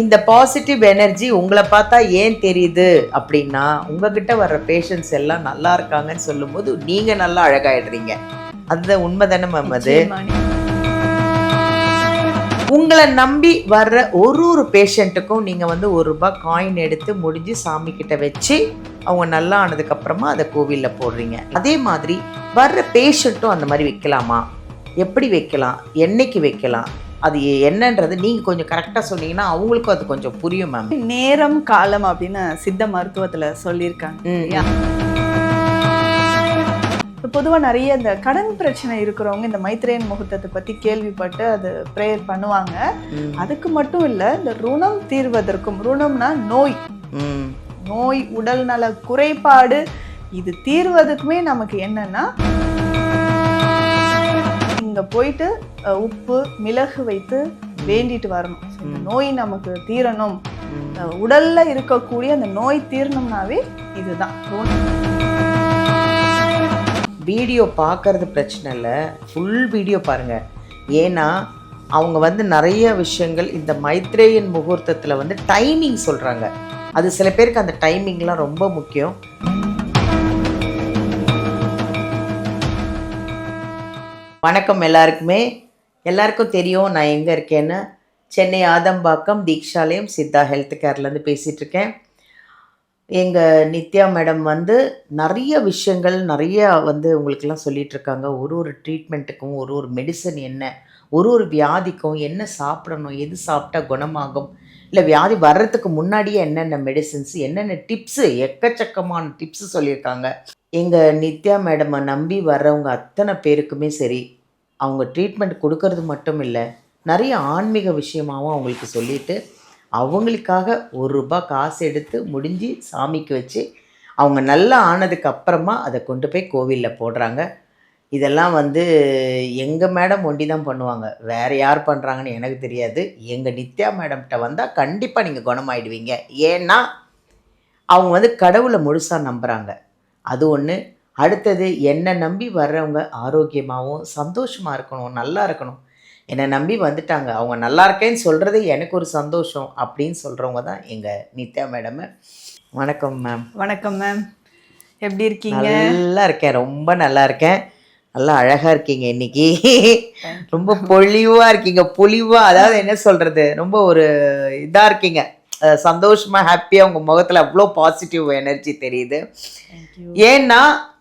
இந்த positive energy உங்களை பார்த்தா ஏன் தெரியுது அப்படின்னா உங்ககிட்ட வர்ற பேஷண்ட்ஸ் எல்லாம் நல்லா இருக்காங்கன்னு சொல்லும்போது நீங்க நல்லா அழகாயிடுறீங்க. அதுதான் உண்மை தானே மேம் அது. உங்களை நம்பி வர்ற ஒரு ஒரு பேஷண்ட்டுக்கும் நீங்க வந்து ஒரு ரூபாய் காயின் எடுத்து முடிஞ்சு சாமி கிட்ட வச்சு அவங்க நல்லா ஆனதுக்கு அப்புறமா அதை கோவில்ல போடுறீங்க. அதே மாதிரி வர்ற பேஷண்ட்டும் அந்த மாதிரி வைக்கலாமா? எப்படி வைக்கலாம்? என்னைக்கு வைக்கலாம்? அது என்னன்றது நீங்க கொஞ்சம் கரெக்டா சொன்னீங்கன்னா அவங்களுக்கும் அது கொஞ்சம் புரியும் மேம் நேரம் காலம் அப்படின்னு சித்த மருத்துவத்துல சொல்லியிருக்காங்க. இல்லையா? இப்ப பொதுவா நிறைய இந்த கடன் பிரச்சனை இருக்கிறவங்க இந்த மைத்ரேயன் முகூர்த்தத்தை பத்தி கேள்விப்பட்டு அது ப்ரேயர் பண்ணுவாங்க. அதுக்கு மட்டும் இல்ல இந்த ருணம் தீர்வதற்கும் ருணம்னா நோய். நோய் உடல் நல குறைபாடு இது தீர்வதற்குமே நமக்கு என்னன்னா இங்க போயிட்டு உப்பு மிளகு வைத்து வேண்டிட்டு வரணும். இந்த. நோய் நமக்கு தீரணும். உடல்ல இருக்கக்கூடிய அந்த நோய் தீரணும்னாவே இதுதான். வீடியோ பார்க்கறது பிரச்சனை இல்லை. ஃபுல் வீடியோ பாருங்க. ஏன்னா அவங்க வந்து நிறைய விஷயங்கள் இந்த மைத்ரேயன் முகூர்த்தத்தில் வந்து டைமிங் சொல்கிறாங்க அது சில பேருக்கு அந்த டைமிங்லாம் ரொம்ப முக்கியம். வணக்கம் எல்லாருக்குமே. எல்லாருக்கும் தெரியும் நான் எங்கே இருக்கேன்னு. சென்னை ஆதம்பாக்கம் தீக்ஷாலயம் சித்தா ஹெல்த் கேர்லேருந்து பேசிகிட்ருக்கேன் எங்கள் நித்யா மேடம் வந்து நிறைய விஷயங்கள் நிறைய வந்து உங்களுக்கெல்லாம் சொல்லிகிட்ருக்காங்க ஒரு ஒரு ட்ரீட்மெண்ட்டுக்கும் ஒரு ஒரு மெடிசன் என்ன ஒரு ஒரு வியாதிக்கும் என்ன சாப்பிடணும் எது சாப்பிட்டா குணமாகும் இல்லை வியாதி வர்றதுக்கு முன்னாடியே என்னென்ன மெடிசின்ஸ் என்னென்ன டிப்ஸு எக்கச்சக்கமான டிப்ஸு சொல்லியிருக்காங்க. எங்கள் நித்யா மேடமை நம்பி வர்றவங்க அத்தனை பேருக்குமே சரி அவங்க ட்ரீட்மெண்ட் கொடுக்கறது மட்டும் இல்லை நிறைய ஆன்மீக விஷயமாகவும் அவங்களுக்கு சொல்லிட்டு அவங்களுக்காக ஒரு ரூபாய் காசு எடுத்து முடிஞ்சு சாமிக்கு வச்சு அவங்க நல்லா ஆனதுக்கு அப்புறமா அதை கொண்டு போய் கோவிலில் போடுறாங்க. இதெல்லாம் வந்து எங்கள் மேடம் ஒண்டி தான் பண்ணுவாங்க. வேறு யார் பண்ணுறாங்கன்னு எனக்கு தெரியாது. எங்கள் நித்யா மேடம்கிட்ட வந்தால் கண்டிப்பாக நீங்கள் குணமாயிடுவீங்க. ஏன்னா அவங்க வந்து கடவுளை முழுசாக நம்புகிறாங்க அது ஒன்று அடுத்தது என்னை நம்பி வர்றவங்க ஆரோக்கியமாகவும் சந்தோஷமாக இருக்கணும் நல்லா இருக்கணும். என்னை நம்பி வந்துட்டாங்க. அவங்க நல்லா இருக்கேன்னு சொல்கிறது எனக்கு ஒரு சந்தோஷம் அப்படின்னு சொல்கிறவங்க தான் எங்கள் நித்யா மேடம். வணக்கம் மேம் வணக்கம் மேம் எப்படி இருக்கீங்க? நல்லா இருக்கேன். ரொம்ப நல்லா இருக்கேன். நல்லா அழகாக இருக்கீங்க இன்னைக்கு. ரொம்ப பொலிவாக இருக்கீங்க. பொலிவாக அதாவது என்ன சொல்கிறது ரொம்ப ஒரு இதாக இருக்கீங்க. சந்தோஷமா ஹாப்பியாக உங்கள் முகத்தில் அவ்வளோ பாசிட்டிவ் எனர்ஜி தெரியுது. ஏன்னா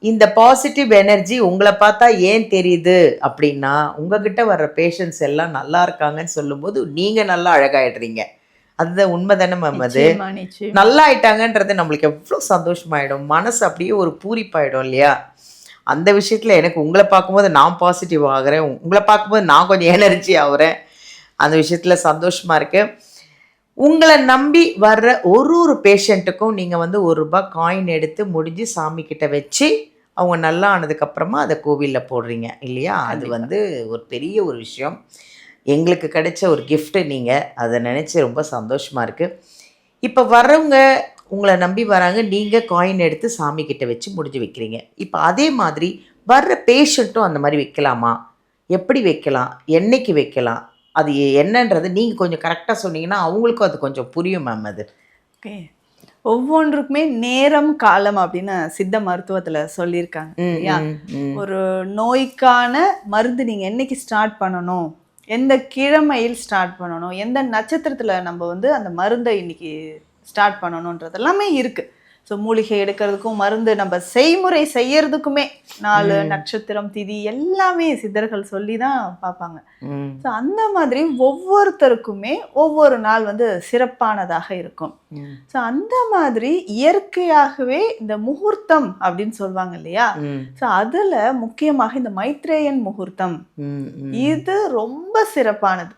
இந்த பாசிட்டிவ் எனர்ஜி உங்களை பார்த்தா ஏன் தெரியுது? அப்படின்னா உங்ககிட்ட வர்ற பேஷண்ட்ஸ் எல்லாம் நல்லா இருக்காங்கன்னு சொல்லும்போது நீங்கள் நல்லா அழகாயிடுறீங்க. அதுதான் உண்மை தானே மேம் அது. நல்லா ஆயிட்டாங்கன்றது நம்மளுக்கு எவ்வளோ சந்தோஷமாயிடும். மனசு அப்படியே ஒரு பூரிப்பாயிடும் இல்லையா? அந்த விஷயத்தில் எனக்கு உங்களை பார்க்கும்போது நான் பாசிட்டிவ் ஆகுறேன். உங்களை பார்க்கும்போது நான் கொஞ்சம் எனர்ஜி ஆகுறேன் அந்த விஷயத்தில் சந்தோஷமாக இருக்கு. உங்களை நம்பி வர்ற ஒரு ஒரு பேஷண்ட்டுக்கும் நீங்கள் வந்து ஒரு ரூபாய் காயின் எடுத்து முடிஞ்சு சாமி கிட்ட வச்சு அவங்க நல்லா ஆனதுக்கப்புறமா அதை கோவிலில் போடுறீங்க இல்லையா? அது. வந்து ஒரு பெரிய ஒரு விஷயம். எங்களுக்கு கிடைச்ச ஒரு gift நீங்கள் அதை நினச்சி ரொம்ப சந்தோஷமாக இருக்குது இப்போ வர்றவங்க உங்களை நம்பி வராங்க நீங்கள் காயின் எடுத்து சாமி கிட்ட வச்சு முடிஞ்சு வைக்கிறீங்க. இப்போ அதே மாதிரி வர்ற பேஷண்ட்டும் அந்த மாதிரி வைக்கலாமா? எப்படி வைக்கலாம்? என்னைக்கு வைக்கலாம்? அது என்னன்றது நீங்கள் கொஞ்சம் கரெக்டாக சொன்னீங்கன்னா அவங்களுக்கும் அது கொஞ்சம் புரியும் மேம் அது. Okay. ஒவ்வொன்றுக்குமே நேரம் காலம் அப்படின்னு சித்த மருத்துவத்துல சொல்லியிருக்காங்க. ஒரு நோய்க்கான மருந்து நீங்க என்னைக்கு ஸ்டார்ட் பண்ணணும்? எந்த கிழமையில் ஸ்டார்ட் பண்ணணும்? எந்த நட்சத்திரத்துல நம்ம வந்து அந்த மருந்தை இன்னைக்கு ஸ்டார்ட் பண்ணணுன்றது எல்லாமே இருக்கு. ஸோ மூலிகை எடுக்கிறதுக்கும் மருந்து நம்ம செய்முறை செய்யறதுக்குமே நாலு. நட்சத்திரம் திதி எல்லாமே சித்தர்கள் சொல்லி தான் பார்ப்பாங்க ஸோ அந்த மாதிரி ஒவ்வொருத்தருக்குமே ஒவ்வொரு நாள் வந்து சிறப்பானதாக இருக்கும். ஸோ அந்த மாதிரி இயற்கையாகவே இந்த முகூர்த்தம் அப்படின்னு சொல்லுவாங்க இல்லையா? ஸோ அதில் முக்கியமாக இந்த மைத்ரேயன் முகூர்த்தம். இது ரொம்ப சிறப்பானது.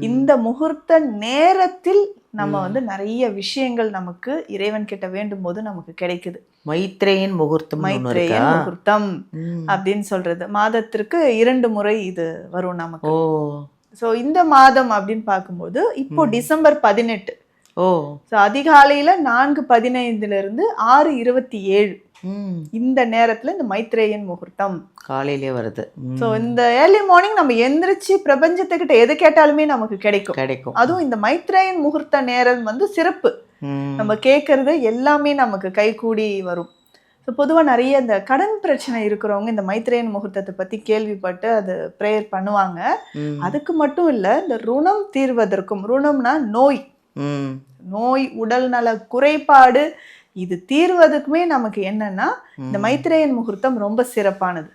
இந்த முகூர்த்த நேரத்தில் நம்ம. வந்து நிறைய விஷயங்கள் நமக்கு இறைவன் கிட்ட வேண்டும் போது நமக்கு கிடைக்குது. மைத்ரேயன் முகூர்த்தம் மைத்ரேயன் முகூர்த்தம். அப்படின்னு சொல்றது. மாதத்திற்கு இரண்டு முறை இது வரும் நமக்கு. ஸோ இந்த மாதம் அப்படின்னு பார்க்கும்போது இப்போ. டிசம்பர் பதினெட்டு. ஓ. ஸோ அதிகாலையில நான்கு பதினைந்துல இருந்து ஆறு இருபத்தி ஏழு. இந்த நேரத்துல இந்த மைத்ரேயன் முகூர்த்தம். காலையிலே வருது. ஸோ இந்த ஏர்லி மார்னிங் நம்ம எந்திரிச்சு பிரபஞ்சத்துக்கிட்ட எது கேட்டாலுமே நமக்கு கிடைக்கும். கிடைக்கும். அதுவும் இந்த மைத்ரேயன் முகூர்த்த நேரம் வந்து சிறப்பு. நம்ம கேட்கறது எல்லாமே நமக்கு கைகூடி வரும். ஸோ பொதுவாக நிறைய இந்த கடன் பிரச்சனை இருக்கிறவங்க இந்த மைத்ரேயன் முகூர்த்தத்தை பற்றி கேள்விப்பட்டு அது ப்ரேயர் பண்ணுவாங்க. அதுக்கு மட்டும் இல்லை இந்த ருணம் தீர்வதற்கும் ருணம்னா நோய். நோய் உடல் நல குறைபாடு இது தீர்வதற்குமே நமக்கு என்னன்னா இந்த மைத்ரேயன் முகூர்த்தம் ரொம்ப சிறப்பானது.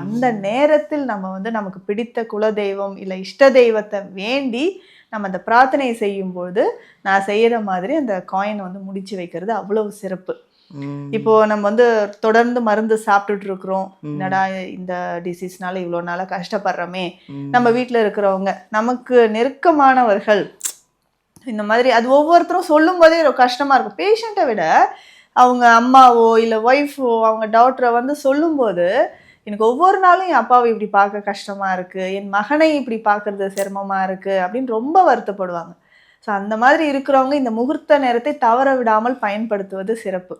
அந்த நேரத்தில் நம்ம வந்து நமக்கு பிடித்த குலதெய்வம் இல்லை இஷ்ட தெய்வத்தை வேண்டி நம்ம அந்த பிரார்த்தனை செய்யும்போது நான் செய்யற மாதிரி அந்த காயின் வந்து முடிச்சு வைக்கிறது அவ்வளவு சிறப்பு. இப்போ நம்ம வந்து தொடர்ந்து மருந்து சாப்பிட்டுட்டு இருக்கிறோம் என்னடா இந்த டிசீஸ்னால இவ்வளோ நாளா கஷ்டப்படுறோமே. நம்ம வீட்டில் இருக்கிறவங்க நமக்கு நெருக்கமானவர்கள் இந்த மாதிரி அது ஒவ்வொருத்தரும் சொல்லும் போதே ரொம்ப கஷ்டமா இருக்கும். பேஷண்ட்டை விட அவங்க அம்மாவோ இல்லை ஒய்ஃபோ அவங்க டாக்டரை வந்து சொல்லும்போது எனக்கு ஒவ்வொரு நாளும் என் அப்பாவை இப்படி பார்க்க கஷ்டமா இருக்கு என் மகனை இப்படி பார்க்கறது சிரமமா இருக்கு அப்படின்னு ரொம்ப வருத்தப்படுவாங்க. ஸோ அந்த மாதிரி இருக்கிறவங்க இந்த முகூர்த்த நேரத்தை தவற விடாமல் பயன்படுத்துவது சிறப்பு.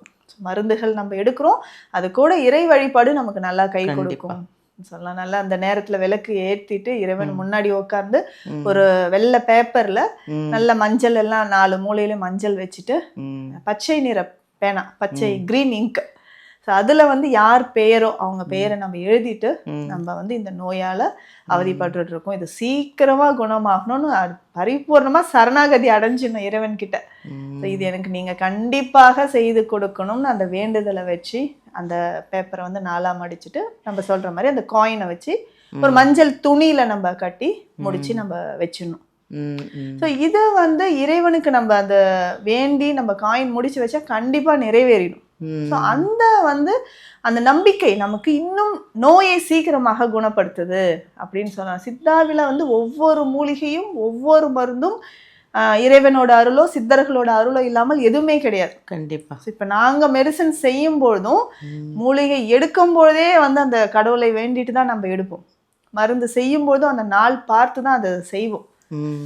மருந்துகள் நம்ம எடுக்கிறோம் அது கூட இறை வழிபாடு நமக்கு நல்லா கை கொடுக்கும். சொல்லலாம். நல்லா அந்த நேரத்துல விளக்கு ஏற்றிட்டு இறைவன் முன்னாடி உட்கார்ந்து ஒரு வெள்ளை பேப்பர்ல நல்ல மஞ்சள் எல்லாம் நாலு மூலையிலும் மஞ்சள் வச்சுட்டு பச்சை நிற பேனா பச்சை கிரீன் இங்க் ஸோ அதுல வந்து யார் பெயரோ அவங்க பெயரை நம்ம எழுதிட்டு. நம்ம வந்து இந்த நோயால அவதிப்பட்டு இருக்கோம். இது சீக்கிரமா குணமாகணும்னு அ- பரிபூர்ணமா சரணாகதி அடைஞ்சிடணும் இறைவன் கிட்ட ம், So, இது எனக்கு நீங்க கண்டிப்பாக செய்து கொடுக்கணும்னு அந்த வேண்டுதலை வச்சு அந்த பேப்பரை வந்து நாலா மடிச்சுட்டு நம்ம சொல்ற மாதிரி அந்த காயினை வச்சு ஒரு மஞ்சள் துணியில நம்ம கட்டி முடிச்சு நம்ம வச்சிடணும். ஸோ இது வந்து இறைவனுக்கு நம்ம அந்த வேண்டி நம்ம காயின் முடிச்சு வச்சா கண்டிப்பா நிறைவேறிடும். ஸோ அந்த வந்து அந்த நம்பிக்கை நமக்கு இன்னும் நோயை சீக்கிரமாக குணப்படுத்துது அப்படின்னு சொல்லலாம் சித்தாவில வந்து ஒவ்வொரு மூலிகையும் ஒவ்வொரு மருந்தும் ஆஹ், இறைவனோட அருளோ சித்தர்களோட அருளோ இல்லாமல் எதுவுமே கிடையாது. கண்டிப்பா. ஸோ இப்போ நாங்கள் மெடிசன் செய்யும் பொழுதும் மூலிகை எடுக்கும் பொழுதே வந்து அந்த கடவுளை வேண்டிட்டு தான் நம்ம எடுப்போம். மருந்து செய்யும் பொழுதும் அந்த நாள் பார்த்து தான் அதை செய்வோம்.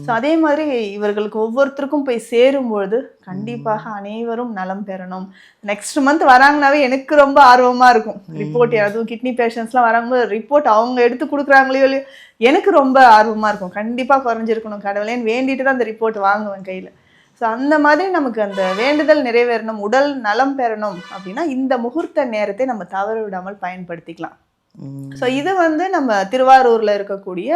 ஸோ அதே மாதிரி இவர்களுக்கு ஒவ்வொருத்தருக்கும் போய் சேரும் பொழுது கண்டிப்பாக அனைவரும் நலம் பெறணும். நெக்ஸ்ட் மந்த் வராங்கனாவே எனக்கு ரொம்ப ஆர்வமா இருக்கும். ரிப்போர்ட் அதுவும் கிட்னி பேஷண்ட்ஸ்லாம் வராங்கும்போது ரிப்போர்ட் அவங்க எடுத்து கொடுக்குறாங்களோ இல்லையோ எனக்கு ரொம்ப ஆர்வமா இருக்கும். கண்டிப்பா குறைஞ்சிருக்கணும் கடவுளேன்னு வேண்டிட்டு தான் அந்த ரிப்போர்ட் வாங்குவேன் கையில. ஸோ அந்த மாதிரி நமக்கு அந்த வேண்டுதல் நிறைவேறணும் உடல் நலம் பெறணும் அப்படின்னா இந்த முகூர்த்த நேரத்தை நம்ம தவற விடாமல் பயன்படுத்திக்கலாம். ஸோ இது வந்து நம்ம திருவாரூர்ல இருக்கக்கூடிய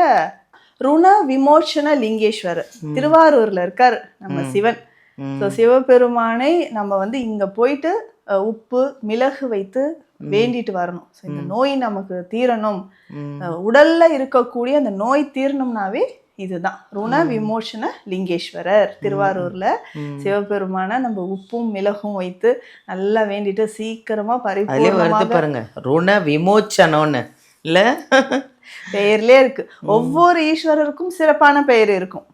ருண விமோச்சன லிங்கேஸ்வரர். திருவாரூர்ல இருக்கார் நம்ம சிவன். ஸோ சிவபெருமானை நம்ம வந்து இங்க போயிட்டு உப்பு மிளகு வைத்து வேண்டிட்டு வரணும். ஸோ இந்த நோய் நமக்கு தீரணும். உடல்ல இருக்கக்கூடிய அந்த நோய் தீரணும்னாவே இதுதான். ருண விமோசன லிங்கேஸ்வரர் திருவாரூர்ல. சிவபெருமான நம்ம உப்பும் மிளகும் வைத்து நல்லா வேண்டிட்டு சீக்கிரமா அதுலயே வருது பாருங்க. ருண விமோச்சனம்னு. இல்ல? பெயர்லே இருக்கு. ஒவ்வொரு ஈஸ்வரருக்கும் சிறப்பான பெயர் இருக்கும்.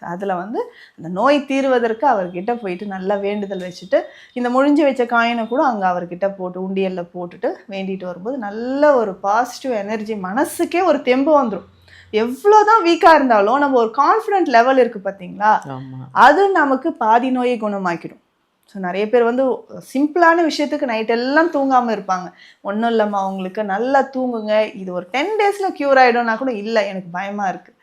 அதுல வந்து அந்த நோய் தீர்வதற்கு அவர்கிட்ட போயிட்டு நல்லா வேண்டுதல் வச்சுட்டு இந்த முழிஞ்சு வச்ச காயினை கூட அங்க அவர்கிட்ட போட்டு உண்டியல்ல போட்டுட்டு வேண்டிட்டு வரும்போது நல்ல ஒரு பாசிட்டிவ் எனர்ஜி மனசுக்கே ஒரு தெம்பு வந்துடும் எவ்வளோதான் வீக்கா இருந்தாலும் நம்ம ஒரு கான்ஃபிடென்ட் லெவல் இருக்கு பாத்தீங்களா? ஆமா. அது நமக்கு பாதி நோயை குணமாக்கிடும். ஸோ நிறைய பேர் வந்து சிம்பிளான விஷயத்துக்கு நைட் எல்லாம் தூங்காமல் இருப்பாங்க. ஒன்றும் இல்லைம்மா அவங்களுக்கு நல்லா தூங்குங்க. இது ஒரு டென் டேஸில் க்யூர் ஆகிடும்னா கூட இல்லை எனக்கு பயமாக இருக்குது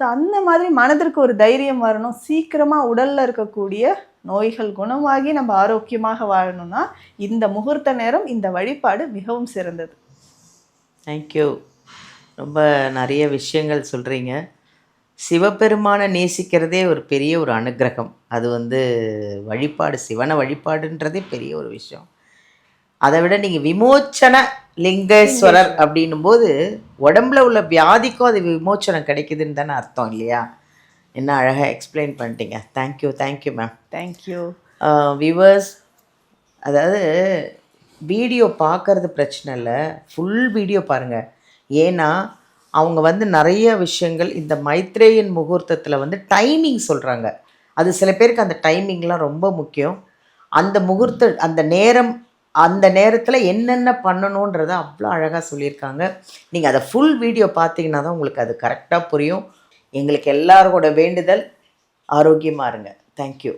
ஸோ அந்த மாதிரி மனதிற்கு ஒரு தைரியம் வரணும். சீக்கிரமாக உடலில் இருக்கக்கூடிய நோய்கள் குணமாகி நம்ம ஆரோக்கியமாக வாழணும்னா இந்த முகூர்த்த நேரம் இந்த வழிபாடு மிகவும் சிறந்தது. தேங்க்யூ ரொம்ப நிறைய விஷயங்கள் சொல்கிறீங்க சிவபெருமானை நேசிக்கிறதே ஒரு பெரிய ஒரு அனுக்கிரகம் அது வந்து வழிபாடு சிவனை வழிபாடுன்றதே பெரிய ஒரு விஷயம். அதை விட நீங்கள் விமோச்சன லிங்கேஸ்வரர் அப்படின்னும் போது உடம்புல உள்ள வியாதிக்கும் அது விமோச்சனம் கிடைக்குதுன்னு தானே அர்த்தம் இல்லையா? என்ன அழகாக எக்ஸ்பிளைன் பண்ணிட்டீங்க. Thank you thank you ma'am thank you viewers அதாவது வீடியோ பார்க்கறது பிரச்சனை இல்லை. ஃபுல் வீடியோ பாருங்கள் ஏன்னா அவங்க வந்து நிறைய விஷயங்கள் இந்த மைத்ரேயன் முகூர்த்தத்தில் வந்து டைமிங் சொல்கிறாங்க அது சில பேருக்கு அந்த டைமிங்லாம் ரொம்ப முக்கியம். அந்த முகூர்த்த அந்த நேரம் அந்த நேரத்தில் என்னென்ன பண்ணணுன்றதை அவ்வளோ அழகாக சொல்லியிருக்காங்க. நீங்கள் அதை ஃபுல் வீடியோ பார்த்தீங்கன்னா தான் உங்களுக்கு அது கரெக்டாக புரியும். எங்களுக்கு எல்லாரோட வேண்டுதல் ஆரோக்கியமாக இருங்க. தேங்க்யூ